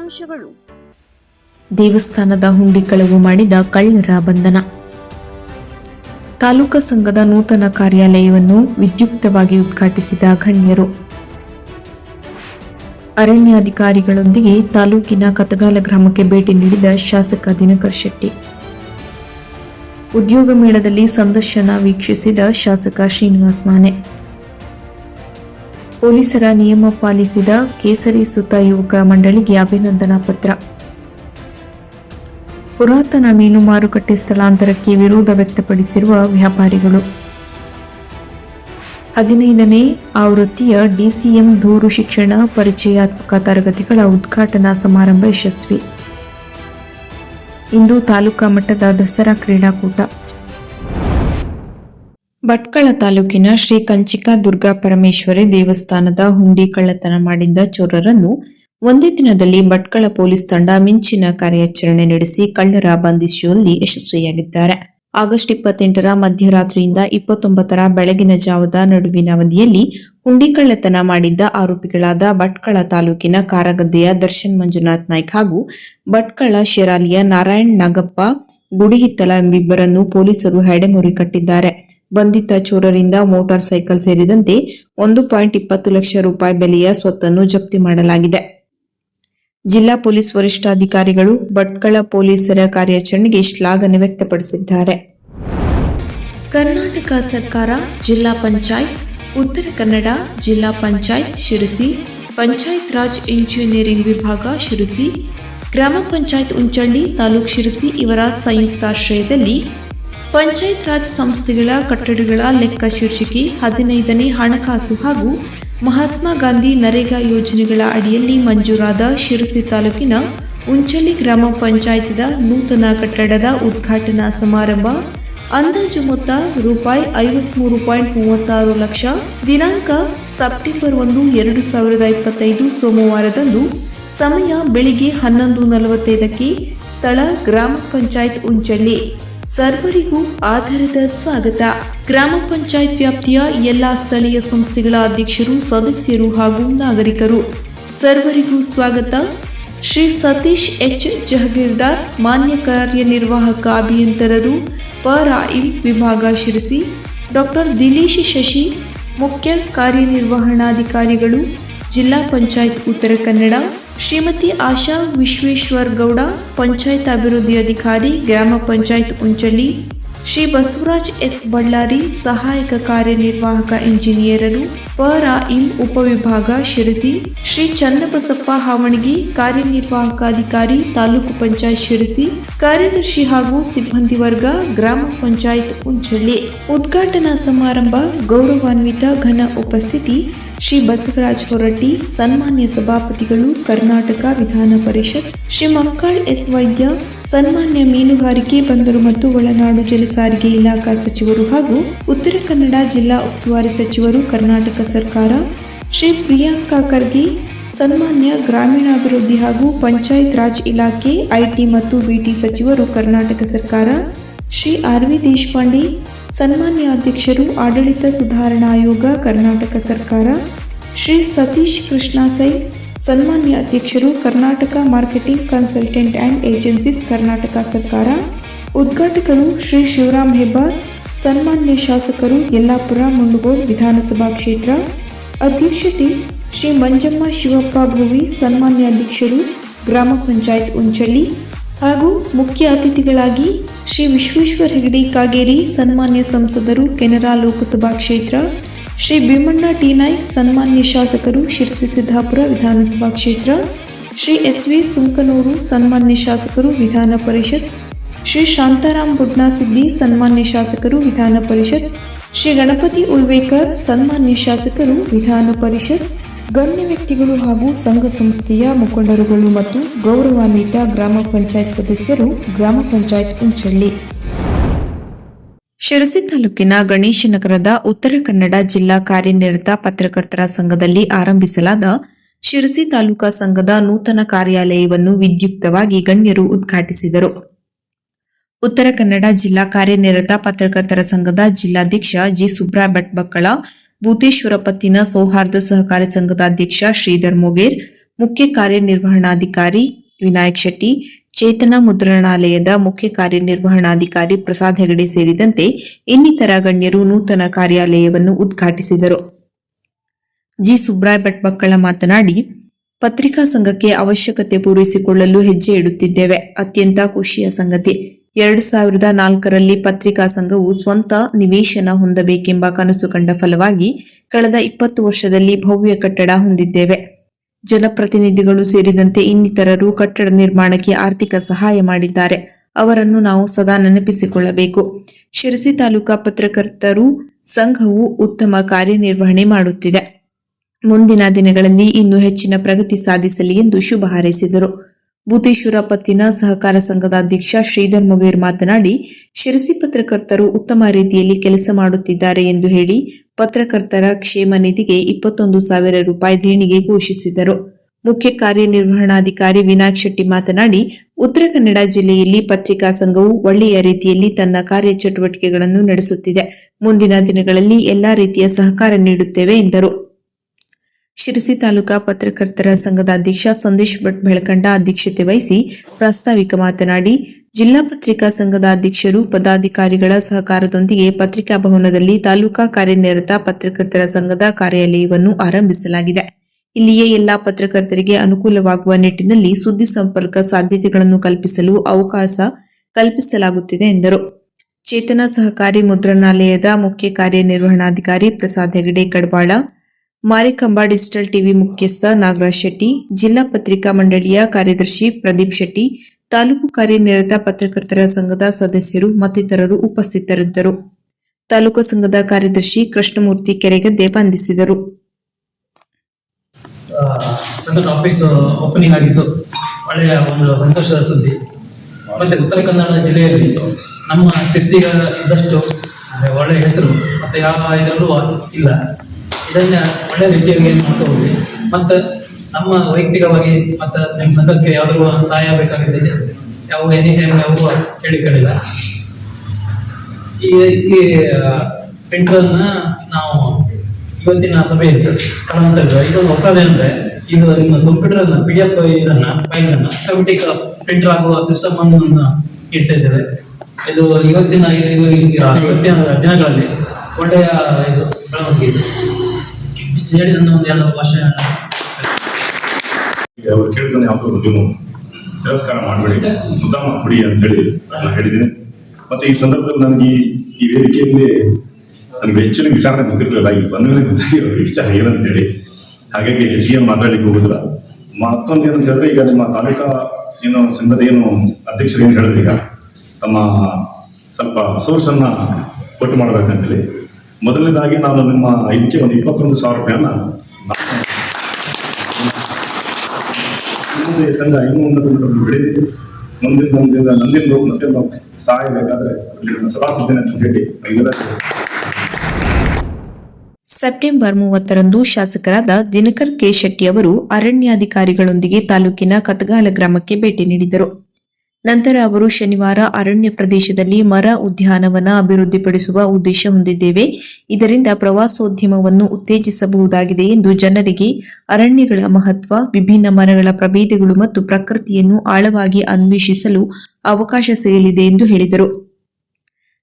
ಮುಖ್ಯಾಂಶಗಳು ದೇವಸ್ಥಾನದ ಹುಂಡಿ ಕಳವು ಮಾಡಿದ ಕಳ್ಳರ ಬಂಧನ. ತಾಲೂಕ ಸಂಘದ ನೂತನ ಕಾರ್ಯಾಲಯವನ್ನು ವಿದ್ಯುಕ್ತವಾಗಿ ಉದ್ಘಾಟಿಸಿದ ಗಣ್ಯರು. ಅರಣ್ಯಾಧಿಕಾರಿಗಳೊಂದಿಗೆ ತಾಲೂಕಿನ ಕತಗಾಲ ಗ್ರಾಮಕ್ಕೆ ಭೇಟಿ ನೀಡಿದ ಶಾಸಕ ದಿನಕರ್ ಶೆಟ್ಟಿ. ಉದ್ಯೋಗ ಮೇಳದಲ್ಲಿ ಸಂದರ್ಶನ ವೀಕ್ಷಿಸಿದ ಶಾಸಕ ಶ್ರೀನಿವಾಸ್ ಮಾನೆ. ಪೊಲೀಸರ ನಿಯಮ ಪಾಲಿಸಿದ ಕೇಸರಿ ಸುತ ಯುವಕ ಮಂಡಳಿಗೆ ಅಭಿನಂದನಾ ಪತ್ರ. ಪುರಾತನ ಮೀನು ಮಾರುಕಟ್ಟೆ ಸ್ಥಳಾಂತರಕ್ಕೆ ವಿರೋಧ ವ್ಯಕ್ತಪಡಿಸಿರುವ ವ್ಯಾಪಾರಿಗಳು. ಹದಿನೈದನೇ ಆವೃತ್ತಿಯ ಡಿಸಿಎಂ ದೂರು ಶಿಕ್ಷಣ ಪರಿಚಯಾತ್ಮಕ ತರಗತಿಗಳ ಉದ್ಘಾಟನಾ ಸಮಾರಂಭ ಯಶಸ್ವಿ. ಇಂದು ತಾಲೂಕಾ ಮಟ್ಟದ ದಸರಾ ಕ್ರೀಡಾಕೂಟ. ಭಟ್ಕಳ ತಾಲೂಕಿನ ಶ್ರೀ ಕಂಚಿಕಾ ದುರ್ಗಾ ಪರಮೇಶ್ವರಿ ದೇವಸ್ಥಾನದ ಹುಂಡಿ ಕಳ್ಳತನ ಮಾಡಿದ್ದ ಚೋರರನ್ನು ಒಂದೇ ದಿನದಲ್ಲಿ ಭಟ್ಕಳ ಪೊಲೀಸ್ ತಂಡ ಮಿಂಚಿನ ಕಾರ್ಯಾಚರಣೆ ನಡೆಸಿ ಕಳ್ಳರ ಬಂಧಿಸುವಲ್ಲಿ ಯಶಸ್ವಿಯಾಗಿದ್ದಾರೆ. ಆಗಸ್ಟ್ ಇಪ್ಪತ್ತೆಂಟರ ಮಧ್ಯರಾತ್ರಿಯಿಂದ ಇಪ್ಪತ್ತೊಂಬತ್ತರ ಬೆಳಗಿನ ಜಾವದ ನಡುವಿನ ಅವಧಿಯಲ್ಲಿ ಹುಂಡಿ ಕಳ್ಳತನ ಮಾಡಿದ್ದ ಆರೋಪಿಗಳಾದ ಭಟ್ಕಳ ತಾಲೂಕಿನ ಕಾರಗದ್ದೆಯ ದರ್ಶನ್ ಮಂಜುನಾಥ್ ನಾಯ್ಕ್ ಹಾಗೂ ಭಟ್ಕಳ ಶಿರಾಲಿಯ ನಾರಾಯಣ್ ನಾಗಪ್ಪ ಗುಡಿಹಿತ್ತಲ ಎಂಬಿಬ್ಬರನ್ನು ಪೊಲೀಸರು ಹೆಡೆಮುರಿ ಕಟ್ಟಿದ್ದಾರೆ. ಬಂಧಿತ ಚೋರರಿಂದ ಮೋಟಾರ್ ಸೈಕಲ್ ಸೇರಿದಂತೆ ಒಂದು ಪಾಯಿಂಟ್ ಇಪ್ಪತ್ತು ಲಕ್ಷ ರೂಪಾಯಿ ಬೆಲೆಯ ಸ್ವತ್ತನ್ನು ಜಪ್ತಿ ಮಾಡಲಾಗಿದೆ. ಜಿಲ್ಲಾ ಪೊಲೀಸ್ ವರಿಷ್ಠಾಧಿಕಾರಿಗಳು ಭಟ್ಕಳ ಪೊಲೀಸರ ಕಾರ್ಯಾಚರಣೆಗೆ ಶ್ಲಾಘನೆ ವ್ಯಕ್ತಪಡಿಸಿದ್ದಾರೆ. ಕರ್ನಾಟಕ ಸರ್ಕಾರ, ಜಿಲ್ಲಾ ಪಂಚಾಯತ್, ಉತ್ತರ ಕನ್ನಡ, ಜಿಲ್ಲಾ ಪಂಚಾಯತ್ ಶಿರಸಿ, ಪಂಚಾಯತ್ ರಾಜ್ ಇಂಜಿನಿಯರಿಂಗ್ ವಿಭಾಗ ಶಿರಸಿ, ಗ್ರಾಮ ಪಂಚಾಯತ್ ಉಂಚಳ್ಳಿ ತಾಲೂಕ್ ಶಿರಸಿ ಇವರ ಸಂಯುಕ್ತಾಶ್ರಯದಲ್ಲಿ ಪಂಚಾಯತ್ ರಾಜ್ ಸಂಸ್ಥೆಗಳ ಕಟ್ಟಡಗಳ ಲೆಕ್ಕ ಶೀರ್ಷಿಕೆ ಹದಿನೈದನೇ ಹಣಕಾಸು ಹಾಗೂ ಮಹಾತ್ಮ ಗಾಂಧಿ ನರೇಗಾ ಯೋಜನೆಗಳ ಅಡಿಯಲ್ಲಿ ಮಂಜೂರಾದ ಶಿರಸಿ ತಾಲೂಕಿನ ಉಂಚಳ್ಳಿ ಗ್ರಾಮ ಪಂಚಾಯತ್ದ ನೂತನ ಕಟ್ಟಡದ ಉದ್ಘಾಟನಾ ಸಮಾರಂಭ, ಅಂದಾಜು ಮೊತ್ತ ರೂಪಾಯಿ ಐವತ್ಮೂರು ಪಾಯಿಂಟ್ ಮೂವತ್ತಾರು ಲಕ್ಷ, ದಿನಾಂಕ ಸೆಪ್ಟೆಂಬರ್ ಒಂದು, ಎರಡು ಸಾವಿರದ ಇಪ್ಪತ್ತೈದು ಸೋಮವಾರದಂದು, ಸಮಯ ಬೆಳಿಗ್ಗೆ ಹನ್ನೊಂದು ನಲವತ್ತೈದಕ್ಕೆ ಸ್ಥಳ ಗ್ರಾಮ ಪಂಚಾಯತ್ ಉಂಚಳ್ಳಿ ಸರ್ವರಿಗೂ ಆಧಾರದ ಸ್ವಾಗತ. ಗ್ರಾಮ ಪಂಚಾಯತ್ ವ್ಯಾಪ್ತಿಯ ಎಲ್ಲಾ ಸ್ಥಳೀಯ ಸಂಸ್ಥೆಗಳ ಅಧ್ಯಕ್ಷರು, ಸದಸ್ಯರು ಹಾಗೂ ನಾಗರಿಕರು. ಸರ್ವರಿಗೂ ಸ್ವಾಗತ. ಶ್ರೀ ಸತೀಶ್ ಎಚ್. ಜಹಗೀರ್ದಾರ್, ಮಾನ್ಯ ಕಾರ್ಯನಿರ್ವಾಹಕ ಅಭಿಯಂತರರು, ಪರಾಯಿಂ ವಿಭಾಗ ಶಿರಸಿ ಡಾಕ್ಟರ್ ದಿಲೀಶ್ ಶಶಿ, ಮುಖ್ಯ ಕಾರ್ಯನಿರ್ವಹಣಾಧಿಕಾರಿಗಳು, ಜಿಲ್ಲಾ ಪಂಚಾಯತ್ ಉತ್ತರ ಕನ್ನಡ ಶ್ರೀಮತಿ ಆಶಾ ವಿಶ್ವೇಶ್ವರ್ ಗೌಡ, ಪಂಚಾಯತ್ ಅಭಿವೃದ್ಧಿ ಅಧಿಕಾರಿ, ಗ್ರಾಮ ಪಂಚಾಯತ್ ಉಂಚಳ್ಳಿ, ಶ್ರೀ ಬಸವರಾಜ್ ಎಸ್ ಬಳ್ಳಾರಿ ಸಹಾಯಕ ಕಾರ್ಯನಿರ್ವಾಹಕ ಇಂಜಿನಿಯರರು ಪರಾಇಂ ಉಪವಿಭಾಗ ಶಿರಸಿ, ಶ್ರೀ ಚನ್ನಬಸಪ್ಪ ಹಾವಣಗಿ ಕಾರ್ಯನಿರ್ವಾಹಕ ಅಧಿಕಾರಿ, ತಾಲೂಕು ಪಂಚಾಯತ್ ಶಿರಸಿ, ಕಾರ್ಯದರ್ಶಿ ಹಾಗೂ ಸಿಬ್ಬಂದಿ ವರ್ಗ, ಗ್ರಾಮ ಪಂಚಾಯತ್ ಉಂಚಳ್ಳಿ. ಉದ್ಘಾಟನಾ ಸಮಾರಂಭ ಗೌರವಾನ್ವಿತ ಘನ ಉಪಸ್ಥಿತಿ ಶ್ರೀ ಬಸವರಾಜ್ ಹೊರಟ್ಟಿ, ಸನ್ಮಾನ್ಯ ಸಭಾಪತಿಗಳು, ಕರ್ನಾಟಕ ವಿಧಾನ ಪರಿಷತ್, ಶ್ರೀ ಮಕ್ಕಳ್ ಎಸ್ ವೈದ್ಯ, ಸನ್ಮಾನ್ಯ ಮೀನುಗಾರಿಕೆ, ಬಂದರು ಮತ್ತು ಒಳನಾಡು ಜಲಸಾರಿಗೆ ಇಲಾಖಾ ಸಚಿವರು ಹಾಗೂ ಉತ್ತರ ಕನ್ನಡ ಜಿಲ್ಲಾ ಉಸ್ತುವಾರಿ ಸಚಿವರು ಕರ್ನಾಟಕ ಸರ್ಕಾರ, ಶ್ರೀ ಪ್ರಿಯಾಂಕಾ ಖರ್ಗೆ, ಸನ್ಮಾನ್ಯ ಗ್ರಾಮೀಣಾಭಿವೃದ್ಧಿ ಹಾಗೂ ಪಂಚಾಯತ್ ರಾಜ್ ಇಲಾಖೆ, ಐಟಿ ಮತ್ತು ಬಿಟಿ ಸಚಿವರು ಕರ್ನಾಟಕ ಸರ್ಕಾರ, ಶ್ರೀ ಆರ್ ವಿ ದೇಶಪಾಂಡೆ ಸನ್ಮಾನ್ಯ ಅಧ್ಯಕ್ಷರು ಆಡಳಿತ ಸುಧಾರಣಾ ಆಯೋಗ ಕರ್ನಾಟಕ ಸರ್ಕಾರ, ಶ್ರೀ ಸತೀಶ್ ಕೃಷ್ಣ ಸೈ ಸನ್ಮಾನ್ಯ ಅಧ್ಯಕ್ಷರು Karnataka marketing consultant and agencies, Karnataka ಸರ್ಕಾರ, ಉದ್ಘಾಟಕರು ಶ್ರೀ ಶಿವರಾಮ್ ಹೆಬ್ಬಾರ್, ಸನ್ಮಾನ್ಯ ಶಾಸಕರು ಯಲ್ಲಾಪುರ ಮುಂಡಗೋಡ್ ವಿಧಾನಸಭಾ ಕ್ಷೇತ್ರ, ಅಧ್ಯಕ್ಷತೆ ಶ್ರೀ ಮಂಜಮ್ಮ ಶಿವಪ್ಪ ಭುವಿ ಸನ್ಮಾನ್ಯ ಅಧ್ಯಕ್ಷರು ಗ್ರಾಮ ಪಂಚಾಯತ್ ಉಂಚಳ್ಳಿ ಹಾಗೂ ಮುಖ್ಯ ಅತಿಥಿಗಳಾಗಿ ಶ್ರೀ ವಿಶ್ವೇಶ್ವರ ಹೆಗಡೆ ಕಾಗೇರಿ ಸನ್ಮಾನ್ಯ ಸಂಸದರು, ಕೆನರಾ ಲೋಕಸಭಾ ಕ್ಷೇತ್ರ, ಶ್ರೀ ಭೀಮಣ್ಣ ಟಿ ನಾಯ್ಕ್ ಸನ್ಮಾನ್ಯ ಶಾಸಕರು, ಶಿರ್ಸಿ ಸಿದ್ದಾಪುರ ವಿಧಾನಸಭಾ ಕ್ಷೇತ್ರ, ಶ್ರೀ ಎಸ್ ವಿ ಸುಂಕನೂರು ಸನ್ಮಾನ್ಯ ಶಾಸಕರು, ವಿಧಾನ ಪರಿಷತ್, ಶ್ರೀ ಶಾಂತಾರಾಮ್ ಬುಡ್ನಾ ಸಿದ್ದಿ ಸನ್ಮಾನ್ಯ ಶಾಸಕರು, ವಿಧಾನ ಪರಿಷತ್, ಶ್ರೀ ಗಣಪತಿ ಉಳ್ವೇಕರ್ ಸನ್ಮಾನ್ಯ ಶಾಸಕರು, ವಿಧಾನ ಪರಿಷತ್ ಗಣ್ಯ ವ್ಯಕ್ತಿಗಳು ಹಾಗೂ ಸಂಘ ಸಂಸ್ಥೆಯ ಮುಖಂಡರುಗಳು ಮತ್ತು ಗೌರವಾನ್ವಿತ ಗ್ರಾಮ ಪಂಚಾಯತ್ ಸದಸ್ಯರು ಗ್ರಾಮ ಪಂಚಾಯತ್ ಉಂಚಳ್ಳಿ ಶಿರಸಿ ತಾಲೂಕಿನ ಗಣೇಶ ನಗರದ ಉತ್ತರ ಕನ್ನಡ ಜಿಲ್ಲಾ ಕಾರ್ಯನಿರತ ಪತ್ರಕರ್ತರ ಸಂಘದಲ್ಲಿ ಆರಂಭಿಸಲಾದ ಶಿರಸಿ ತಾಲೂಕಾ ಸಂಘದ ನೂತನ ಕಾರ್ಯಾಲಯವನ್ನು ವಿದ್ಯುಕ್ತವಾಗಿ ಗಣ್ಯರು ಉದ್ಘಾಟಿಸಿದರು. ಉತ್ತರ ಕನ್ನಡ ಜಿಲ್ಲಾ ಕಾರ್ಯನಿರತ ಪತ್ರಕರ್ತರ ಸಂಘದ ಜಿಲ್ಲಾಧ್ಯಕ್ಷ ಜಿ ಸುಬ್ರಾ ಭಟ್ ಬಕ್ಕಳ ಭೂತೇಶ್ವರ ಪತ್ತಿನ ಸೌಹಾರ್ದ ಸಹಕಾರಿ ಸಂಘದ ಅಧ್ಯಕ್ಷ ಶ್ರೀಧರ್ ಮೊಗೇರ್, ಮುಖ್ಯ ಕಾರ್ಯನಿರ್ವಹಣಾಧಿಕಾರಿ ವಿನಾಯಕ್ ಶೆಟ್ಟಿ, ಚೇತನ ಮುದ್ರಣಾಲಯದ ಮುಖ್ಯ ಕಾರ್ಯನಿರ್ವಹಣಾಧಿಕಾರಿ ಪ್ರಸಾದ್ ಹೆಗಡೆ ಸೇರಿದಂತೆ ಇನ್ನಿತರ ಗಣ್ಯರು ನೂತನ ಕಾರ್ಯಾಲಯವನ್ನು ಉದ್ಘಾಟಿಸಿದರು. ಜಿ. ಸುಬ್ರಾಯ್ ಭಟ್ ಮಕ್ಕಳ ಮಾತನಾಡಿ, ಪತ್ರಿಕಾ ಸಂಘಕ್ಕೆ ಅವಶ್ಯಕತೆ ಪೂರೈಸಿಕೊಳ್ಳಲು ಹೆಜ್ಜೆ ಇಡುತ್ತಿದ್ದೇವೆ. ಅತ್ಯಂತ ಖುಷಿಯ ಸಂಗತಿ. ಎರಡು ಸಾವಿರದ ನಾಲ್ಕರಲ್ಲಿ ಪತ್ರಿಕಾ ಸಂಘವು ಸ್ವಂತ ನಿವೇಶನ ಹೊಂದಬೇಕೆಂಬ ಕನಸು ಕಂಡ ಫಲವಾಗಿ ಕಳೆದ ಇಪ್ಪತ್ತು ವರ್ಷದಲ್ಲಿ ಭವ್ಯ ಕಟ್ಟಡ ಹೊಂದಿದ್ದೇವೆ. ಜನಪ್ರತಿನಿಧಿಗಳು ಸೇರಿದಂತೆ ಇನ್ನಿತರರು ಕಟ್ಟಡ ನಿರ್ಮಾಣಕ್ಕೆ ಆರ್ಥಿಕ ಸಹಾಯ ಮಾಡಿದ್ದಾರೆ. ಅವರನ್ನು ನಾವು ಸದಾ ನೆನಪಿಸಿಕೊಳ್ಳಬೇಕು. ಶಿರಸಿ ತಾಲೂಕಾ ಪತ್ರಕರ್ತರು ಸಂಘವು ಉತ್ತಮ ಕಾರ್ಯನಿರ್ವಹಣೆ ಮಾಡುತ್ತಿದೆ. ಮುಂದಿನ ದಿನಗಳಲ್ಲಿ ಇನ್ನೂ ಹೆಚ್ಚಿನ ಪ್ರಗತಿ ಸಾಧಿಸಲಿ ಎಂದು ಶುಭ ಹಾರೈಸಿದರು. ಭೂತೇಶ್ವರ ಪತ್ತಿನ ಸಹಕಾರ ಸಂಘದ ಅಧ್ಯಕ್ಷ ಶ್ರೀಧರ್ ಮೊಗೇರ್ ಮಾತನಾಡಿ, ಶಿರಸಿ ಪತ್ರಕರ್ತರು ಉತ್ತಮ ರೀತಿಯಲ್ಲಿ ಕೆಲಸ ಮಾಡುತ್ತಿದ್ದಾರೆ ಎಂದು ಹೇಳಿ, ಪತ್ರಕರ್ತರ ಕ್ಷೇಮ ನಿಧಿಗೆ ಇಪ್ಪತ್ತೊಂದು ಸಾವಿರ ರೂಪಾಯಿ ದೇಣಿಗೆ ಘೋಷಿಸಿದರು. ಮುಖ್ಯ ಕಾರ್ಯನಿರ್ವಹಣಾಧಿಕಾರಿ ವಿನಾಯಕ್ ಶೆಟ್ಟಿ ಮಾತನಾಡಿ, ಉತ್ತರ ಕನ್ನಡ ಜಿಲ್ಲೆಯಲ್ಲಿ ಪತ್ರಿಕಾ ಸಂಘವು ಒಳ್ಳೆಯ ರೀತಿಯಲ್ಲಿ ತನ್ನ ಕಾರ್ಯಚಟುವಟಿಕೆಗಳನ್ನು ನಡೆಸುತ್ತಿದೆ. ಮುಂದಿನ ದಿನಗಳಲ್ಲಿ ಎಲ್ಲಾ ರೀತಿಯ ಸಹಕಾರ ನೀಡುತ್ತೇವೆ ಎಂದರು. ಶಿರಸಿ ತಾಲೂಕಾ ಪತ್ರಕರ್ತರ ಸಂಘದ ಅಧ್ಯಕ್ಷ ಸಂದೇಶ್ ಭಟ್ ಬೆಳಕಂಡ ಅಧ್ಯಕ್ಷತೆ ವಹಿಸಿ ಪ್ರಾಸ್ತಾವಿಕ ಮಾತನಾಡಿ, ಜಿಲ್ಲಾ ಪತ್ರಿಕಾ ಸಂಘದ ಅಧ್ಯಕ್ಷರು, ಪದಾಧಿಕಾರಿಗಳ ಸಹಕಾರದೊಂದಿಗೆ ಪತ್ರಿಕಾ ಭವನದಲ್ಲಿ ತಾಲೂಕಾ ಕಾರ್ಯನಿರತ ಪತ್ರಕರ್ತರ ಸಂಘದ ಕಾರ್ಯಾಲಯವನ್ನು ಆರಂಭಿಸಲಾಗಿದೆ. ಇಲ್ಲಿಯೇ ಎಲ್ಲಾ ಪತ್ರಕರ್ತರಿಗೆ ಅನುಕೂಲವಾಗುವ ನಿಟ್ಟಿನಲ್ಲಿ ಸುದ್ದಿ ಸಂಪರ್ಕ ಸಾಧ್ಯತೆಗಳನ್ನು ಕಲ್ಪಿಸಲು ಅವಕಾಶ ಕಲ್ಪಿಸಲಾಗುತ್ತಿದೆ ಎಂದರು. ಚೇತನ ಸಹಕಾರಿ ಮುದ್ರಣಾಲಯದ ಮುಖ್ಯ ಕಾರ್ಯನಿರ್ವಹಣಾಧಿಕಾರಿ ಪ್ರಸಾದ್ ಹೆಗಡೆ ಕಡ್ಬಾಳ ಮಾರಿಕಂಬ ಡಿಜಿಟಲ್ ಟಿವಿ ಮುಖ್ಯಸ್ಥ ನಾಗರಾಜ್ ಶೆಟ್ಟಿ, ಜಿಲ್ಲಾ ಪತ್ರಿಕಾ ಮಂಡಳಿಯ ಕಾರ್ಯದರ್ಶಿ ಪ್ರದೀಪ್ ಶೆಟ್ಟಿ, ತಾಲೂಕು ಕಾರ್ಯನಿರತ ಪತ್ರಕರ್ತರ ಸಂಘದ ಸದಸ್ಯರು ಮತ್ತಿತರರು ಉಪಸ್ಥಿತರಿದ್ದರು. ತಾಲೂಕು ಸಂಘದ ಕಾರ್ಯದರ್ಶಿ ಕೃಷ್ಣಮೂರ್ತಿ ಕೆರೆಗದ್ದೆ ಬಂಧಿಸಿದರು ಆಫೀಸ್ ಓಪನಿಂಗ್ ಆಗಿದ್ದು ಒಳ್ಳೆಯ ಒಂದು ಸಂತೋಷದ ಸುದ್ದಿ. ಮತ್ತೆ ಉತ್ತರ ಕನ್ನಡ ಜಿಲ್ಲೆಯಲ್ಲಿ ನಮ್ಮ ಶಿಸ್ತಿಗ ಇದ್ದಷ್ಟು ಒಳ್ಳೆಯ ಹೆಸರು, ಮತ್ತೆ ಯಾವ ಇದರಲ್ಲೂ ಇಲ್ಲ. ಇದನ್ನ ಒಳ್ಳೆ ರೀತಿಯಾಗಿ ಮಾಡ್ತಾ ಮತ್ತೆ ನಮ್ಮ ವೈಯಕ್ತಿಕವಾಗಿ ಮತ್ತೆ ನಿಮ್ಮ ಸಂಘಕ್ಕೆ ಯಾವ್ದಾದ್ರು ಸಹಾಯ ಬೇಕಾಗಿದೆ ಯಾವ ಎನಿ ಟೈಮ್ ಯಾವ ಕೇಳಿಕೊಂಡಿಲ್ಲ ಈ ಈ ಪ್ರಿಂಟರ್ನ ನಾವು ಇವತ್ತಿನ ಸಭೆಯಲ್ಲಿ ಕಾರಣಾಂತರಗಳು ಇದೊಂದು ಹೊಸದೇನಂದ್ರೆ ಇದು ನಿಮ್ಮ ಕಂಪ್ಯೂಟರ್ ಅನ್ನ ಪಿ ಎಫ್ ಇದನ್ನ ಫೈಲ್ ಅನ್ನ ಆಟೋಮೆಟಿಕ್ ಪ್ರಿಂಟರ್ ಆಗುವ ಸಿಸ್ಟಮ್ ಅನ್ನು ಇಟ್ಟಿದ್ದೇವೆ ಇದು ಇವತ್ತಿನ ಇವ- ಇವ- ಇವತ್ತಿನ ದಿನಗಳಲ್ಲಿ ಒಳ್ಳೆಯ ಇದು ಬೆಳವಣಿಗೆ ಹೇಳಿ ನನ್ನ ಒಂದು ಎರಡು ಭಾಷೆ ಅವ್ರು ಕೇಳಿದ್ರೆ ಯಾವುದು ನೀವು ತಿರಸ್ಕಾರ ಮಾಡಬೇಡಿ ಮುದ್ದಾಮ ಕೊಡಿ ಅಂತ ಹೇಳಿ ನಾನು ಹೇಳಿದ್ದೀನಿ. ಮತ್ತೆ ಈ ಸಂದರ್ಭದಲ್ಲಿ ನನಗೆ ಈ ವೇದಿಕೆಯಲ್ಲಿ ನನಗೆ ಹೆಚ್ಚಿನ ವಿಚಾರ ಗೊತ್ತಿರಲಿಲ್ಲ. ಈ ಬಂದ ಮೇಲೆ ಗೊತ್ತಾಗಿರೋ ವಿಚಾರ ಏನಂತೇಳಿ. ಹಾಗಾಗಿ ಹೆಚ್ಚಿಗೆ ಮಾತಾಡ್ಲಿಕ್ಕೆ ಹೋಗುದಿಲ್ಲ. ಮತ್ತೊಂದು ಏನಂತ ಹೇಳಿದ್ರೆ, ಈಗ ನಿಮ್ಮ ತಾಲೂಕಾ ಏನು ಸಂಘದ ಏನು ಅಧ್ಯಕ್ಷರು ಏನು ಹೇಳಿದ್ರೀಗ ತಮ್ಮ ಸ್ವಲ್ಪ ಸೋರ್ಸನ್ನು ಕೊಟ್ಟು ಮಾಡ್ಬೇಕಂತೇಳಿ. ಮೊದಲನೇದಾಗಿ ನಾನು ನಿಮ್ಮ ಇದಕ್ಕೆ ಒಂದು ಇಪ್ಪತ್ತೊಂದು ಸಾವಿರ ರೂಪಾಯಿಯನ್ನ ಮುಂದೆ ಸಂಘ ಇನ್ನೂ ಉನ್ನತ ಬೆಳೆದಿದೆ ಮುಂದಿನ ಮುಂದಿನ ನಂದಿನ ಮತ್ತೆ ಸಹಾಯ ಬೇಕಾದ್ರೆ ಸದಾ ಸಿದ್ದೇನೆ ಭೇಟಿ ಸೆಪ್ಟೆಂಬರ್ ಮೂವತ್ತರಂದು ಶಾಸಕರಾದ ದಿನಕರ್ ಕೆ ಶೆಟ್ಟಿ ಅವರು ಅರಣ್ಯಾಧಿಕಾರಿಗಳೊಂದಿಗೆ ತಾಲೂಕಿನ ಕತಗಾಲ ಗ್ರಾಮಕ್ಕೆ ಭೇಟಿ ನೀಡಿದರು. ನಂತರ ಅವರು ಶನಿವಾರ ಅರಣ್ಯ ಪ್ರದೇಶದಲ್ಲಿ ಮರ ಉದ್ಯಾನವನ ಅಭಿವೃದ್ಧಿಪಡಿಸುವ ಉದ್ದೇಶ ಹೊಂದಿದ್ದೇವೆ. ಇದರಿಂದ ಪ್ರವಾಸೋದ್ಯಮವನ್ನು ಉತ್ತೇಜಿಸಬಹುದಾಗಿದೆ ಎಂದು ಜನರಿಗೆ ಅರಣ್ಯಗಳ ಮಹತ್ವ, ವಿಭಿನ್ನ ಮರಗಳ ಪ್ರಭೇದಗಳು ಮತ್ತು ಪ್ರಕೃತಿಯನ್ನು ಆಳವಾಗಿ ಅನ್ವೇಷಿಸಲು ಅವಕಾಶ ಸಿಗಲಿದೆ ಎಂದು ಹೇಳಿದರು.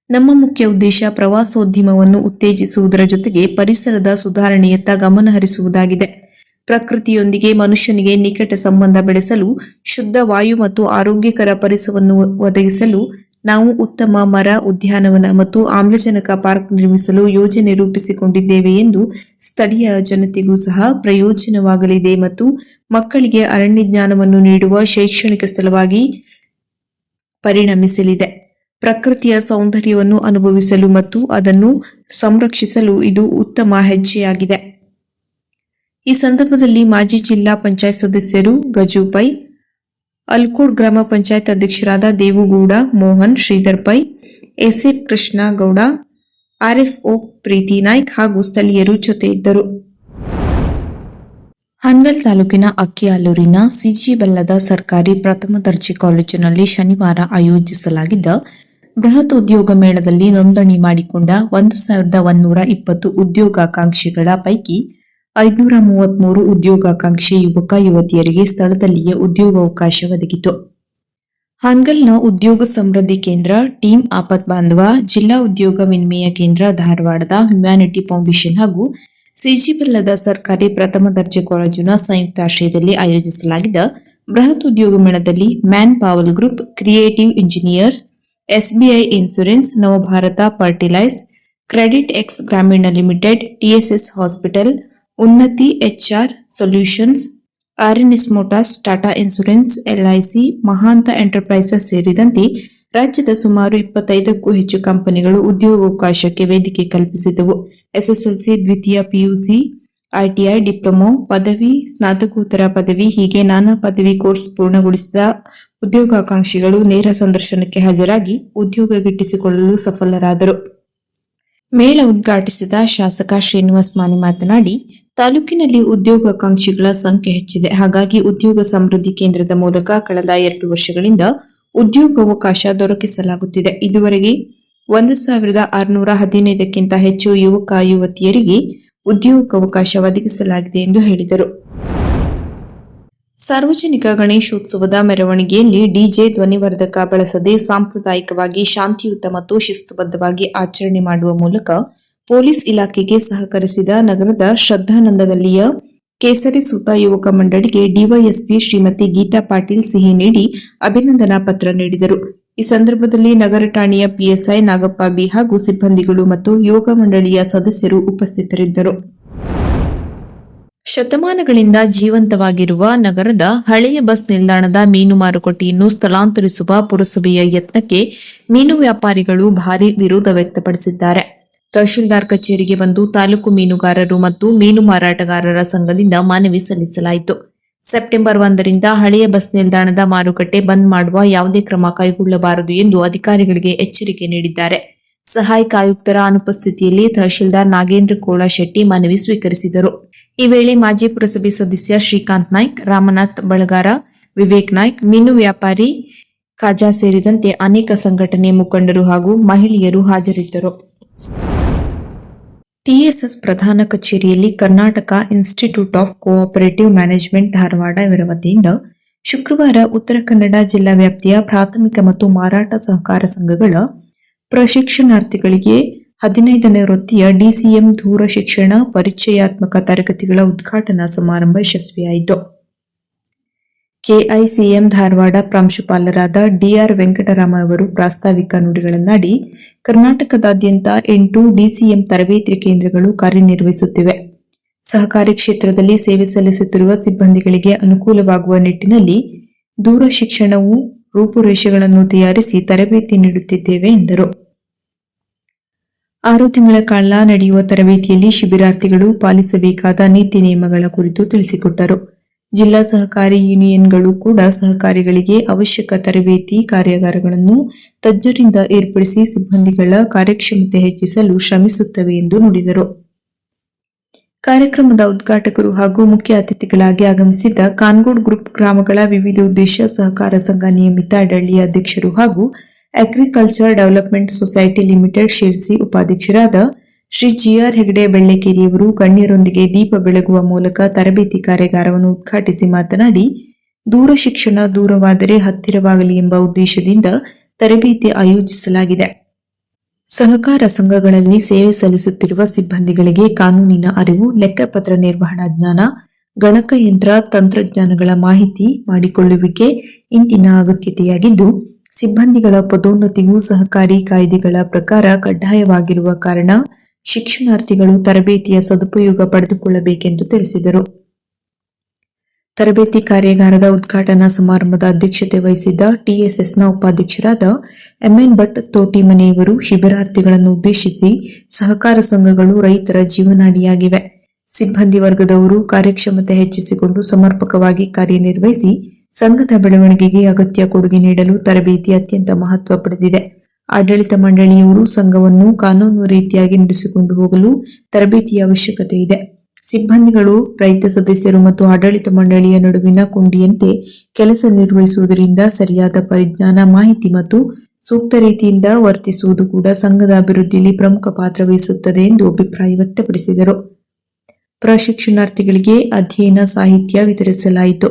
ನಮ್ಮ ಮುಖ್ಯ ಉದ್ದೇಶ ಪ್ರವಾಸೋದ್ಯಮವನ್ನು ಉತ್ತೇಜಿಸುವುದರ ಜೊತೆಗೆ ಪರಿಸರದ ಸುಧಾರಣೆಯತ್ತ ಗಮನ ಹರಿಸುವುದಾಗಿದೆ ಪ್ರಕೃತಿಯೊಂದಿಗೆ ಮನುಷ್ಯನಿಗೆ ನಿಕಟ ಸಂಬಂಧ ಬೆಳೆಸಲು, ಶುದ್ಧ ವಾಯು ಮತ್ತು ಆರೋಗ್ಯಕರ ಪರಿಸರವನ್ನು ಒದಗಿಸಲು, ನಾವು ಉತ್ತಮ ಮರ ಉದ್ಯಾನವನ ಮತ್ತು ಆಮ್ಲಜನಕ ಪಾರ್ಕ್ ನಿರ್ಮಿಸಲು ಯೋಜನೆ ರೂಪಿಸಿಕೊಂಡಿದ್ದೇವೆ ಎಂದು ಸ್ಥಳೀಯ ಜನತೆಗೂ ಸಹ ಪ್ರಯೋಜನವಾಗಲಿದೆ ಮತ್ತು ಮಕ್ಕಳಿಗೆ ಅರಣ್ಯ ಜ್ಞಾನವನ್ನು ನೀಡುವ ಶೈಕ್ಷಣಿಕ ಸ್ಥಳವಾಗಿ ಪರಿಣಮಿಸಲಿದೆ. ಪ್ರಕೃತಿಯ ಸೌಂದರ್ಯವನ್ನು ಅನುಭವಿಸಲು ಮತ್ತು ಅದನ್ನು ಸಂರಕ್ಷಿಸಲು ಇದು ಉತ್ತಮ ಹೆಜ್ಜೆಯಾಗಿದೆ. ಈ ಸಂದರ್ಭದಲ್ಲಿ ಮಾಜಿ ಜಿಲ್ಲಾ ಪಂಚಾಯತ್ ಸದಸ್ಯರು ಗಜು ಪೈ ಅಲ್ಕೋಡ್ ಗ್ರಾಮ ಪಂಚಾಯತ್ ಅಧ್ಯಕ್ಷರಾದ ದೇವುಗೌಡ, ಮೋಹನ್, ಶ್ರೀಧರ್ ಪೈ ಎಸ್ಎಫ್ ಕೃಷ್ಣ ಗೌಡ ಆರ್ಎಫ್ಒ ಪ್ರೀತಿ ನಾಯ್ಕ್ ಹಾಗೂ ಸ್ಥಳೀಯರು ಜೊತೆ ಇದ್ದರು ಹನ್ವೆಲ್ ತಾಲೂಕಿನ ಅಕ್ಕಿಯಾಲೂರಿನ ಸಿಜಿ ಬಲ್ಲದ ಸರ್ಕಾರಿ ಪ್ರಥಮ ದರ್ಜೆ ಕಾಲೇಜಿನಲ್ಲಿ ಶನಿವಾರ ಆಯೋಜಿಸಲಾಗಿದ್ದ ಬೃಹತ್ ಉದ್ಯೋಗ ಮೇಳದಲ್ಲಿ ನೋಂದಣಿ ಮಾಡಿಕೊಂಡ ಒಂದು ಸಾವಿರದ ಒಂದೂರ ಇಪ್ಪತ್ತು ಉದ್ಯೋಗಾಕಾಂಕ್ಷಿಗಳ ಪೈಕಿ ಐದುನೂರ ಮೂವತ್ಮೂರು ಉದ್ಯೋಗಾಕಾಂಕ್ಷಿ ಯುವಕ ಯುವತಿಯರಿಗೆ ಸ್ಥಳದಲ್ಲಿಯೇ ಉದ್ಯೋಗಾವಕಾಶ ಒದಗಿತು. ಹಾನ್ಗಲ್ನ ಉದ್ಯೋಗ ಸಮೃದ್ಧಿ ಕೇಂದ್ರ ಟೀಮ್ ಆಪತ್ ಬಾಂಧವ, ಜಿಲ್ಲಾ ಉದ್ಯೋಗ ವಿನಿಮಯ ಕೇಂದ್ರ ಧಾರವಾಡದ ಹ್ಯುಮ್ಯಾನಿಟಿ ಫೌಂಡೇಶನ್ ಹಾಗೂ ಸಿಜಿಬಲ್ಲದ ಸರ್ಕಾರಿ ಪ್ರಥಮ ದರ್ಜೆ ಕಾಲೇಜಿನ ಸಂಯುಕ್ತ ಆಶ್ರಯದಲ್ಲಿ ಆಯೋಜಿಸಲಾಗಿದ್ದ ಬೃಹತ್ ಉದ್ಯೋಗ ಮೇಳದಲ್ಲಿ manpower group, creative engineers, SBI insurance, Navabharat fertilise, credit access Grameen limited TSS hospital Unnati, HR solutions, RNS motors, Tata insurance, LIC, Mahanta enterprises ಸೇರಿದಂತೆ ರಾಜ್ಯದ ಸುಮಾರು ಇಪ್ಪತ್ತೈದಕ್ಕೂ ಹೆಚ್ಚು ಕಂಪನಿಗಳು ಉದ್ಯೋಗಾವಕಾಶಕ್ಕೆ ವೇದಿಕೆ ಕಲ್ಪಿಸಿದವು. ಎಸ್ಎಸ್ಎಲ್ಸಿ, ದ್ವಿತೀಯ ಪಿಯುಸಿ ಐಟಿಐ ಡಿಪ್ಲೊಮೊ ಪದವಿ, ಸ್ನಾತಕೋತ್ತರ ಪದವಿ, ಹೀಗೆ ನಾನಾ ಪದವಿ ಕೋರ್ಸ್ ಪೂರ್ಣಗೊಳಿಸಿದ ಉದ್ಯೋಗಾಕಾಂಕ್ಷಿಗಳು ನೇರ ಸಂದರ್ಶನಕ್ಕೆ ಹಾಜರಾಗಿ ಉದ್ಯೋಗ ಗಿಟ್ಟಿಸಿಕೊಳ್ಳಲು ಸಫಲರಾದರು. ಮೇಳ ಉದ್ಘಾಟಿಸಿದ ಶಾಸಕ ಶ್ರೀನಿವಾಸ್ ಮಾನಿ ಮಾತನಾಡಿ ತಾಲೂಕಿನಲ್ಲಿ ಉದ್ಯೋಗಾಕಾಂಕ್ಷಿಗಳ ಸಂಖ್ಯೆ ಹೆಚ್ಚಿದೆ. ಹಾಗಾಗಿ ಉದ್ಯೋಗ ಸಮೃದ್ಧಿ ಕೇಂದ್ರದ ಮೂಲಕ ಕಳೆದ ಎರಡು ವರ್ಷಗಳಿಂದ ಉದ್ಯೋಗಾವಕಾಶ ದೊರಕಿಸಲಾಗುತ್ತಿದೆ. ಇದುವರೆಗೆ ಒಂದು ಸಾವಿರದ ಆರುನೂರ ಹದಿನೈದಕ್ಕಿಂತ ಹೆಚ್ಚು ಯುವಕ, ಯುವತಿಯರಿಗೆ ಉದ್ಯೋಗಾವಕಾಶ ಒದಗಿಸಲಾಗಿದೆ ಎಂದು ಹೇಳಿದರು. ಸಾರ್ವಜನಿಕ ಗಣೇಶೋತ್ಸವದ ಮೆರವಣಿಗೆಯಲ್ಲಿ ಡಿಜೆ ಧ್ವನಿವರ್ಧಕ ಬಳಸದೆ ಸಾಂಪ್ರದಾಯಿಕವಾಗಿ ಶಾಂತಿಯುತ ಮತ್ತು ಶಿಸ್ತುಬದ್ಧವಾಗಿ ಆಚರಣೆ ಮಾಡುವ ಮೂಲಕ ಪೊಲೀಸ್ ಇಲಾಖೆಗೆ ಸಹಕರಿಸಿದ ನಗರದ ಶ್ರದ್ಧಾನಂದಗಲ್ಲಿಯ ಕೇಸರಿ ಸುತ ಯುವಕ ಮಂಡಳಿಗೆ ಡಿವೈಎಸ್ಪಿ ಶ್ರೀಮತಿ ಗೀತಾ ಪಾಟೀಲ್ ಸಿಹಿ ನೀಡಿ ಅಭಿನಂದನಾ ಪತ್ರ ನೀಡಿದರು. ಈ ಸಂದರ್ಭದಲ್ಲಿ ನಗರ ಠಾಣೆಯ ಪಿಎಸ್ಐ ನಾಗಪ್ಪ ಬಿ ಹಾಗೂ ಸಿಬ್ಬಂದಿಗಳು ಮತ್ತು ಯುವಕ ಮಂಡಳಿಯ ಸದಸ್ಯರು ಉಪಸ್ಥಿತರಿದ್ದರು. ಶತಮಾನಗಳಿಂದ ಜೀವಂತವಾಗಿರುವ ನಗರದ ಹಳೆಯ ಬಸ್ ನಿಲ್ದಾಣದ ಮೀನು ಮಾರುಕಟ್ಟೆಯನ್ನು ಸ್ಥಳಾಂತರಿಸುವ ಪುರಸಭೆಯ ಯತ್ನಕ್ಕೆ ಮೀನು ವ್ಯಾಪಾರಿಗಳು ಭಾರೀ ವಿರೋಧ ವ್ಯಕ್ತಪಡಿಸಿದ್ದಾರೆ. ತಹಶೀಲ್ದಾರ್ ಕಚೇರಿಗೆ ಬಂದು ತಾಲೂಕು ಮೀನುಗಾರರು ಮತ್ತು ಮೀನು ಮಾರಾಟಗಾರರ ಸಂಘದಿಂದ ಮನವಿ ಸಲ್ಲಿಸಲಾಯಿತು. ಸೆಪ್ಟೆಂಬರ್ ಒಂದರಿಂದ ಹಳೆಯ ಬಸ್ ನಿಲ್ದಾಣದ ಮಾರುಕಟ್ಟೆ ಬಂದ್ ಮಾಡುವ ಯಾವುದೇ ಕ್ರಮ ಕೈಗೊಳ್ಳಬಾರದು ಎಂದು ಅಧಿಕಾರಿಗಳಿಗೆ ಎಚ್ಚರಿಕೆ ನೀಡಿದ್ದಾರೆ. ಸಹಾಯಕ ಆಯುಕ್ತರ ಅನುಪಸ್ಥಿತಿಯಲ್ಲಿ ತಹಶೀಲ್ದಾರ್ ನಾಗೇಂದ್ರ ಕೋಳ ಶೆಟ್ಟಿ ಮನವಿ ಸ್ವೀಕರಿಸಿದರು. ಈ ವೇಳೆ ಮಾಜಿ ಪುರಸಭೆ ಸದಸ್ಯ ಶ್ರೀಕಾಂತ್ ನಾಯ್ಕ್, ರಾಮನಾಥ್ ಬಳಗಾರ, ವಿವೇಕ್ ನಾಯ್ಕ್, ಮೀನು ವ್ಯಾಪಾರಿ ಖಾಜಾ ಸೇರಿದಂತೆ ಅನೇಕ ಸಂಘಟನೆ ಮುಖಂಡರು ಹಾಗೂ ಮಹಿಳೆಯರು ಹಾಜರಿದ್ದರು. ಟಿಎಸ್ಎಸ್ ಪ್ರಧಾನ ಕಚೇರಿಯಲ್ಲಿ Karnataka institute of cooperative management Dharwad ಇವರ ವತಿಯಿಂದ ಶುಕ್ರವಾರ ಉತ್ತರ ಕನ್ನಡ ಜಿಲ್ಲಾ ವ್ಯಾಪ್ತಿಯ ಪ್ರಾಥಮಿಕ ಮತ್ತು ಮಾರಾಟ ಸಹಕಾರ ಸಂಘಗಳ ಪ್ರಶಿಕ್ಷಣಾರ್ಥಿಗಳಿಗೆ ಹದಿನೈದನೇ ವೃತ್ತಿಯ ಡಿಸಿಎಂ ದೂರ ಶಿಕ್ಷಣ ಪರಿಚಯಾತ್ಮಕ ತರಗತಿಗಳ ಉದ್ಘಾಟನಾ ಸಮಾರಂಭ ಯಶಸ್ವಿಯಾಯಿತು. ಕೆಐಸಿಎಂ ಧಾರವಾಡ ಪ್ರಾಂಶುಪಾಲರಾದ ಡಿಆರ್ ವೆಂಕಟರಾಮ ಅವರು ಪ್ರಾಸ್ತಾವಿಕ ನುಡಿಗಳನ್ನಾಡಿ ಕರ್ನಾಟಕದಾದ್ಯಂತ ಎಂಟು ಡಿಸಿಎಂ ತರಬೇತಿ ಕೇಂದ್ರಗಳು ಕಾರ್ಯನಿರ್ವಹಿಸುತ್ತಿವೆ. ಸಹಕಾರಿ ಕ್ಷೇತ್ರದಲ್ಲಿ ಸೇವೆ ಸಲ್ಲಿಸುತ್ತಿರುವ ಸಿಬ್ಬಂದಿಗಳಿಗೆ ಅನುಕೂಲವಾಗುವ ನಿಟ್ಟಿನಲ್ಲಿ ದೂರ ಶಿಕ್ಷಣವು ರೂಪುರೇಷೆಗಳನ್ನು ತಯಾರಿಸಿ ತರಬೇತಿ ನೀಡುತ್ತಿದ್ದೇವೆ ಎಂದರು. ಆರು ತಿಂಗಳ ಕಾಲ ನಡೆಯುವ ತರಬೇತಿಯಲ್ಲಿ ಶಿಬಿರಾರ್ಥಿಗಳು ಪಾಲಿಸಬೇಕಾದ ನೀತಿ ನಿಯಮಗಳ ಕುರಿತು ತಿಳಿಸಿಕೊಟ್ಟರು. ಜಿಲ್ಲಾ ಸಹಕಾರಿ ಯೂನಿಯನ್ಗಳು ಕೂಡ ಸಹಕಾರಿಗಳಿಗೆ ಅವಶ್ಯಕ ತರಬೇತಿ ಕಾರ್ಯಾಗಾರಗಳನ್ನು ತಜ್ಞರಿಂದ ಏರ್ಪಡಿಸಿ ಸಿಬ್ಬಂದಿಗಳ ಕಾರ್ಯಕ್ಷಮತೆ ಹೆಚ್ಚಿಸಲು ಶ್ರಮಿಸುತ್ತವೆ ಎಂದು ನುಡಿದರು. ಕಾರ್ಯಕ್ರಮದ ಉದ್ಘಾಟಕರು ಹಾಗೂ ಮುಖ್ಯ ಅತಿಥಿಗಳಾಗಿ ಆಗಮಿಸಿದ್ದ ಕಾನ್ಗೋಡ್ ಗ್ರೂಪ್ ಗ್ರಾಮಗಳ ವಿವಿಧ ಉದ್ದೇಶ ಸಹಕಾರ ಸಂಘ ನಿಯಮಿತ ಡಳ್ಳಿಯ ಅಧ್ಯಕ್ಷರು ಹಾಗೂ agriculture development society limited Sirsi ಉಪಾಧ್ಯಕ್ಷರಾದ ಶ್ರೀ ಜಿಆರ್ ಹೆಗಡೆ ಬೆಳ್ಳೆಕೇರಿಯವರು ಗಣ್ಯರೊಂದಿಗೆ ದೀಪ ಬೆಳಗುವ ಮೂಲಕ ತರಬೇತಿ ಕಾರ್ಯಾಗಾರವನ್ನು ಉದ್ಘಾಟಿಸಿ ಮಾತನಾಡಿ, ದೂರ ಶಿಕ್ಷಣ ದೂರವಾದರೆ ಹತ್ತಿರವಾಗಲಿ ಎಂಬ ಉದ್ದೇಶದಿಂದ ತರಬೇತಿ ಆಯೋಜಿಸಲಾಗಿದೆ. ಸಹಕಾರ ಸಂಘಗಳಲ್ಲಿ ಸೇವೆ ಸಲ್ಲಿಸುತ್ತಿರುವ ಸಿಬ್ಬಂದಿಗಳಿಗೆ ಕಾನೂನಿನ ಅರಿವು, ಲೆಕ್ಕಪತ್ರ ನಿರ್ವಹಣಾ ಜ್ಞಾನ ಗಣಕಯಂತ್ರ ತಂತ್ರಜ್ಞಾನಗಳ ಮಾಹಿತಿ ಮಾಡಿಕೊಳ್ಳುವಿಕೆ ಇಂದಿನ ಅಗತ್ಯತೆಯಾಗಿದ್ದು, ಸಿಬ್ಬಂದಿಗಳ ಪದೋನ್ನತಿಗೂ ಸಹಕಾರಿ ಕಾಯ್ದೆಗಳ ಪ್ರಕಾರ ಕಡ್ಡಾಯವಾಗಿರುವ ಕಾರಣ ಶಿಕ್ಷಣಾರ್ಥಿಗಳು ತರಬೇತಿಯ ಸದುಪಯೋಗ ಪಡೆದುಕೊಳ್ಳಬೇಕೆಂದು ತಿಳಿಸಿದರು. ತರಬೇತಿ ಕಾರ್ಯಾಗಾರದ ಉದ್ಘಾಟನಾ ಸಮಾರಂಭದ ಅಧ್ಯಕ್ಷತೆ ವಹಿಸಿದ್ದ ಟಿಎಸ್ಎಸ್ನ ಉಪಾಧ್ಯಕ್ಷರಾದ ಎಂಎನ್ ಭಟ್ ತೋಟಿಮನೆಯವರು ಶಿಬಿರಾರ್ಥಿಗಳನ್ನು ಉದ್ದೇಶಿಸಿ ಸಹಕಾರ ಸಂಘಗಳು ರೈತರ ಜೀವನಾಡಿಯಾಗಿವೆ. ಸಿಬ್ಬಂದಿ ವರ್ಗದವರು ಕಾರ್ಯಕ್ಷಮತೆ ಹೆಚ್ಚಿಸಿಕೊಂಡು ಸಮರ್ಪಕವಾಗಿ ಕಾರ್ಯನಿರ್ವಹಿಸಿ ಸಂಘದ ಬೆಳವಣಿಗೆಗೆ ಅಗತ್ಯ ಕೊಡುಗೆ ನೀಡಲು ತರಬೇತಿ ಅತ್ಯಂತ ಮಹತ್ವ ಪಡೆದಿದೆ. ಆಡಳಿತ ಮಂಡಳಿಯವರು ಸಂಘವನ್ನು ಕಾನೂನು ರೀತಿಯಾಗಿ ನಡೆಸಿಕೊಂಡು ಹೋಗಲು ತರಬೇತಿಯ ಅವಶ್ಯಕತೆ ಇದೆ. ಸಿಬ್ಬಂದಿಗಳು, ರೈತ ಸದಸ್ಯರು ಮತ್ತು ಆಡಳಿತ ಮಂಡಳಿಯ ನಡುವಿನ ಕೊಂಡಿಯಂತೆ ಕೆಲಸ ನಿರ್ವಹಿಸುವುದರಿಂದ ಸರಿಯಾದ ಪರಿಜ್ಞಾನ, ಮಾಹಿತಿ ಮತ್ತು ಸೂಕ್ತ ರೀತಿಯಿಂದ ವರ್ತಿಸುವುದು ಕೂಡ ಸಂಘದ ಅಭಿವೃದ್ಧಿಯಲ್ಲಿ ಪ್ರಮುಖ ಪಾತ್ರ ವಹಿಸುತ್ತದೆ ಎಂದು ಅಭಿಪ್ರಾಯ ವ್ಯಕ್ತಪಡಿಸಿದರು. ಪ್ರಶಿಕ್ಷಣಾರ್ಥಿಗಳಿಗೆ ಅಧ್ಯಯನ ಸಾಹಿತ್ಯ ವಿತರಿಸಲಾಯಿತು.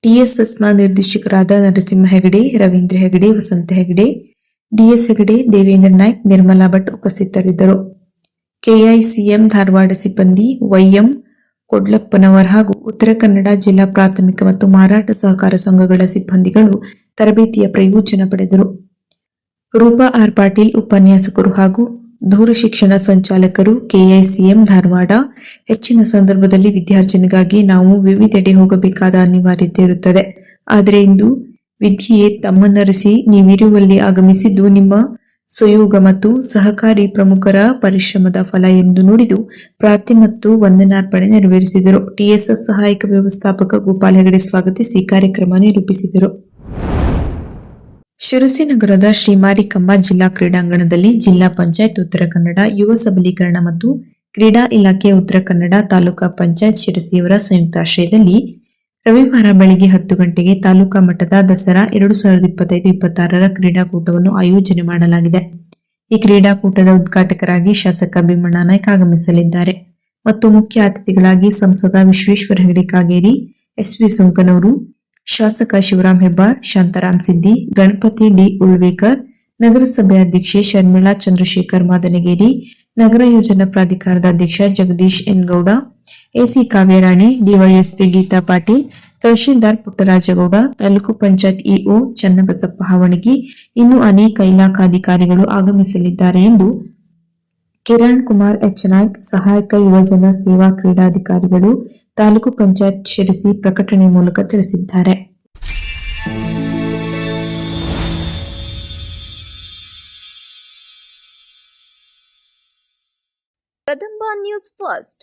ಟಿಎಸ್ಎಸ್ನ ನಿರ್ದೇಶಕರಾದ ನರಸಿಂಹ ಹೆಗಡೆ, ರವೀಂದ್ರ ಹೆಗಡೆ, ವಸಂತ ಹೆಗಡೆ ಡಿಎಸ್ ಹೆಗಡೆ ದೇವೇಂದ್ರ ನಾಯ್ಕ್, ನಿರ್ಮಲಾ ಭಟ್ ಉಪಸ್ಥಿತರಿದ್ದರು. ಕೆಐಸಿಎಂ ಧಾರವಾಡ ಸಿಬ್ಬಂದಿ ವೈಎಂ ಕೊಡ್ಲಪ್ಪನವರ್ ಹಾಗೂ ಉತ್ತರ ಕನ್ನಡ ಜಿಲ್ಲಾ ಪ್ರಾಥಮಿಕ ಮತ್ತು ಮಾರಾಟ ಸಹಕಾರ ಸಂಘಗಳ ಸಿಬ್ಬಂದಿಗಳು ತರಬೇತಿಯ ಪ್ರಯೋಜನ ಪಡೆದರು. ರೂಪಾ ಆರ್ ಪಾಟೀಲ್ ಉಪನ್ಯಾಸಕರು ಹಾಗೂ ದೂರ ಶಿಕ್ಷಣ ಸಂಚಾಲಕರು ಕೆಐಸಿಎಂ ಧಾರವಾಡ. ಹೆಚ್ಚಿನ ಸಂದರ್ಭದಲ್ಲಿ ವಿದ್ಯಾರ್ಜನೆಗಾಗಿ ನಾವು ವಿವಿಧೆಡೆ ಹೋಗಬೇಕಾದ ಅನಿವಾರ್ಯತೆ ಇರುತ್ತದೆ. ಆದರೆ ಇಂದು ವಿದ್ಯೆಯೇ ತಮ್ಮನ್ನರಿಸಿ ನೀವಿರುವಲ್ಲಿ ಆಗಮಿಸಿದ್ದು ನಿಮ್ಮ ಸುಯೋಗ ಮತ್ತು ಸಹಕಾರಿ ಪ್ರಮುಖರ ಪರಿಶ್ರಮದ ಫಲ ಎಂದು ನುಡಿದು ಪ್ರಾರ್ಥನೆ ಮತ್ತು ವಂದನಾರ್ಪಣೆ ನೆರವೇರಿಸಿದರು. ಟಿಎಸ್ಎಸ್ ಸಹಾಯಕ ವ್ಯವಸ್ಥಾಪಕ ಗೋಪಾಲ್ ಹೆಗಡೆ ಸ್ವಾಗತಿಸಿ ಕಾರ್ಯಕ್ರಮ ನಿರೂಪಿಸಿದರು. ಶಿರಸಿ ನಗರದ ಶ್ರೀ ಮಾರಿಕಮ್ಮ ಜಿಲ್ಲಾ ಕ್ರೀಡಾಂಗಣದಲ್ಲಿ ಜಿಲ್ಲಾ ಪಂಚಾಯತ್ ಉತ್ತರ ಕನ್ನಡ, ಯುವ ಸಬಲೀಕರಣ ಮತ್ತು ಕ್ರೀಡಾ ಇಲಾಖೆ ಉತ್ತರ ಕನ್ನಡ ತಾಲೂಕಾ ಪಂಚಾಯತ್ ಶಿರಸಿಯವರ ಸಂಯುಕ್ತಾಶ್ರಯದಲ್ಲಿ ರವಿವಾರ ಬೆಳಿಗ್ಗೆ ಹತ್ತು ಗಂಟೆಗೆ ತಾಲೂಕಾ ಮಟ್ಟದ ದಸರಾ ಎರಡು ಸಾವಿರದ ಇಪ್ಪತ್ತೈದು ಇಪ್ಪತ್ತಾರರ ಕ್ರೀಡಾಕೂಟವನ್ನು ಆಯೋಜನೆ ಮಾಡಲಾಗಿದೆ. ಈ ಕ್ರೀಡಾಕೂಟದ ಉದ್ಘಾಟಕರಾಗಿ ಶಾಸಕ ಭೀಮಣ್ಣ ನಾಯ್ಕ ಆಗಮಿಸಲಿದ್ದಾರೆ. ಮತ್ತು ಮುಖ್ಯ ಅತಿಥಿಗಳಾಗಿ ಸಂಸದ ವಿಶ್ವೇಶ್ವರ ಹೆಗಡೆ ಕಾಗೇರಿ ಎಸ್ವಿ ಸುಂಕನೂರು, ಶಾಸಕ ಶಿವರಾಮ್ ಹೆಬ್ಬಾರ್, ಶಾಂತಾರಾಮ್ ಸಿದ್ದಿ, ಗಣಪತಿ ಡಿ ಉಳ್ವೇಕರ್, ನಗರಸಭೆ ಅಧ್ಯಕ್ಷೆ ಶರ್ಮಿಳಾ ಚಂದ್ರಶೇಖರ್ ಮಾದನಗೇರಿ, ನಗರ ಯೋಜನಾ ಪ್ರಾಧಿಕಾರದ ಅಧ್ಯಕ್ಷ Jagadish N Gowda AC Kavyarani, DYSP Geeta Patil, tahsildar Puttarajagowda, taluk panchayat EO Channabasappa Havanagi, ಇನ್ನು ಅನೇಕ ಇಲಾಖಾಧಿಕಾರಿಗಳು ಆಗಮಿಸಲಿದ್ದಾರೆ ಎಂದು ಕಿರಣ್ ಕುಮಾರ್ ಎಚ್ ನಾಯ್ಕ್, ಸಹಾಯಕ ಯುವಜನ ಸೇವಾ ಕ್ರೀಡಾಧಿಕಾರಿಗಳು, ತಾಲೂಕು ಪಂಚಾಯತ್ ಶಿರಸಿ ಪ್ರಕಟಣೆ ಮೂಲಕ ತಿಳಿಸಿದ್ದಾರೆ. Kadamba news first.